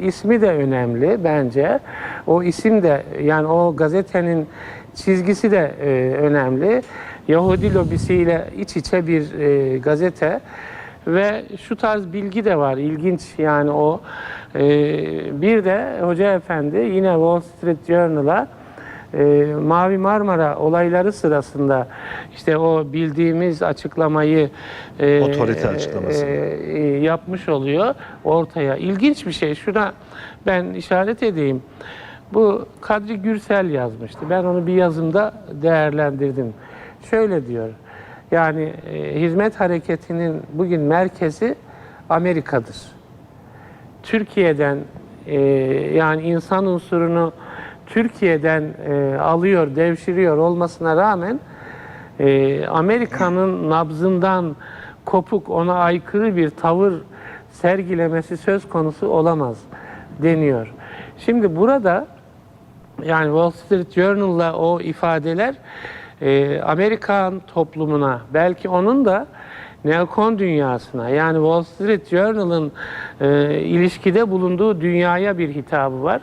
İsmi de önemli bence. O isim de yani o gazetenin çizgisi de e, önemli. Yahudi lobisiyle iç içe bir e, gazete ve şu tarz bilgi de var ilginç yani o e, bir de Hoca Efendi yine Wall Street Journal'a e, Mavi Marmara olayları sırasında işte o bildiğimiz açıklamayı e, Otorite açıklaması. e, yapmış oluyor ortaya. İlginç bir şey. Şuna ben işaret edeyim. Bu Kadri Gürsel yazmıştı. Ben onu bir yazımda değerlendirdim. Şöyle diyor. Yani e, hizmet hareketinin bugün merkezi Amerika'dır. Türkiye'den e, yani insan unsurunu Türkiye'den e, alıyor, devşiriyor olmasına rağmen e, Amerika'nın nabzından kopuk, ona aykırı bir tavır sergilemesi söz konusu olamaz deniyor. Şimdi burada yani Wall Street Journal'la o ifadeler e, Amerikan toplumuna belki onun da neokon dünyasına yani Wall Street Journal'ın e, ilişkide bulunduğu dünyaya bir hitabı var.